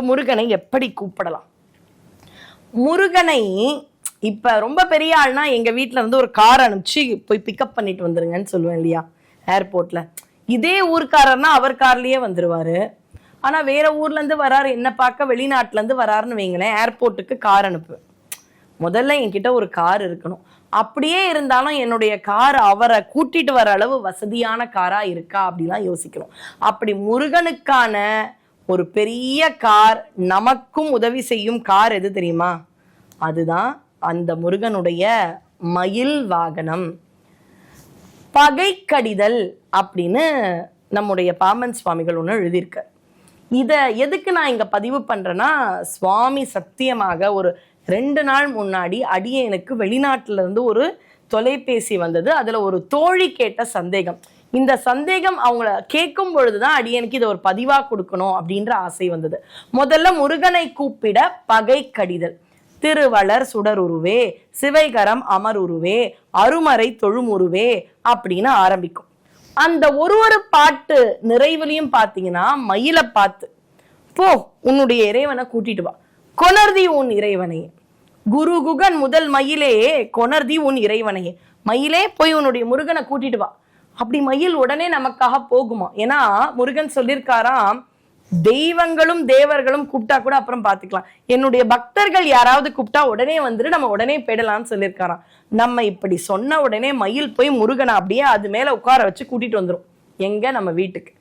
இப்போ முருகனை எப்படி கூப்பிடலாம்? முருகனை இப்ப ரொம்ப பெரிய ஆள்னா எங்க வீட்டில் இருந்து ஒரு கார் அனுப்பிச்சு போய் பிக்கப் பண்ணிட்டு வந்துருங்கன்னு சொல்லுவேன் இல்லையா? ஏர்போர்ட்ல இதே ஊர்க்காரர்னா அவர் கார்லயே வந்துருவாரு. ஆனா வேற ஊர்ல இருந்து வராரு என்ன பார்க்க வெளிநாட்டுல இருந்து வராருன்னு வைங்களேன் ஏர்போர்ட்டுக்கு கார் அனுப்புவேன். முதல்ல என்கிட்ட ஒரு கார் இருக்கணும். அப்படியே இருந்தாலும் என்னுடைய கார் அவரை கூட்டிட்டு வர அளவு வசதியான காரா இருக்கா அப்படிலாம் யோசிக்கணும். அப்படி முருகனுக்கான ஒரு பெரிய கார் நமக்கும் உதவி செய்யும் கார் எது தெரியுமா? அதுதான் அந்த முருகனுடைய மயில் வாகனம். பகை கடிதல் அப்படின்னு நம்முடைய பாமன் சுவாமிகள் ஒன்று எழுதியிருக்க இதை எதுக்கு நான் இங்கே பதிவு பண்ணுறேன்னா சுவாமி சத்தியமாக ஒரு ரெண்டு நாள் முன்னாடி அடியே எனக்கு வெளிநாட்டிலேருந்து ஒரு தொலைபேசி வந்தது. அதில் ஒரு தோழி கேட்ட சந்தேகம். இந்த சந்தேகம் அவங்கள கேட்கும் பொழுதுதான் அடியனுக்கு இதை ஒரு பதிவா கொடுக்கணும் அப்படின்ற ஆசை வந்தது. முதல்ல முருகனை கூப்பிட பகை கடிதல். திருவளர் சுடருருவே சிவைகரம் அமருருவே அருமறை தொழுமுருவே அப்படின்னு ஆரம்பிக்கும். அந்த ஒரு ஒரு பாட்டு நிறைவுலையும் பார்த்தீங்கன்னா மயிலை பார்த்து போ உன்னுடைய இறைவனை கூட்டிட்டு வா. கொணர்தி உன் இறைவனையே குரு குகன் முதல் மயிலே கொணர்தி உன் இறைவனையே மயிலே போய் உன்னுடைய முருகனை கூட்டிட்டு வா. அப்படி மயில் உடனே நமக்காக போகுமா? ஏன்னா முருகன் சொல்லியிருக்காராம் தெய்வங்களும் தேவர்களும் கூப்பிட்டா கூட அப்புறம் பார்த்துக்கலாம் என்னுடைய பக்தர்கள் யாராவது கூப்பிட்டா உடனே வந்துட்டு நம்ம உடனே போயிடலாம்னு சொல்லியிருக்காராம் நம்ம இப்படி சொன்ன உடனே மயில் போய் முருகனை அப்படியே அது மேல உட்கார வச்சு கூட்டிட்டு வந்துடும் எங்க? நம்ம வீட்டுக்கு.